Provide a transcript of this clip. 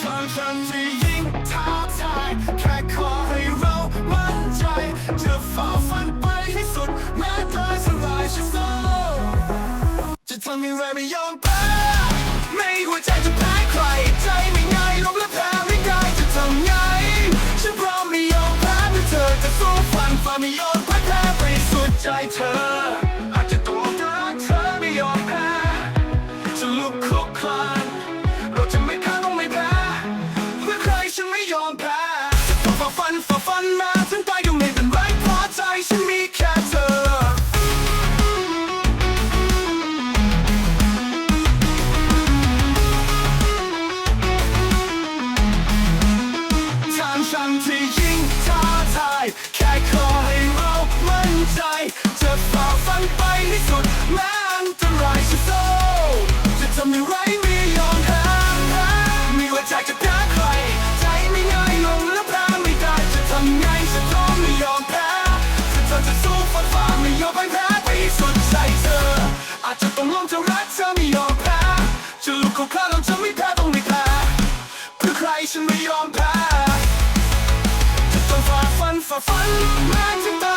ฟังฉันที่ยิ่งท้าทายแค่ขอให้เรามั่นใจจะฝ่าฟันไปให้สุด แม้ตายสลายฉันโซจะทำอย่างไรไม่ยอมแพ้ไม่หัวใจจะแพ้ใคร ใจไม่ง่ายลงและแพ้ไม่ง่ายจะทำไง ฉันพร้อมไม่ยอมแพ้เพื่อเธอจะสู้ฟันฝ่าไม่ยอมแพ้แพ้ไปสุดใจเธอ fire. ุกเข้าข้างเราจะไม่แพ้ต้องไม่แพ้เพื่อใครฉันไม่ยอมแพ้จะต้องฝ่าฟันฝ่าฟันแม้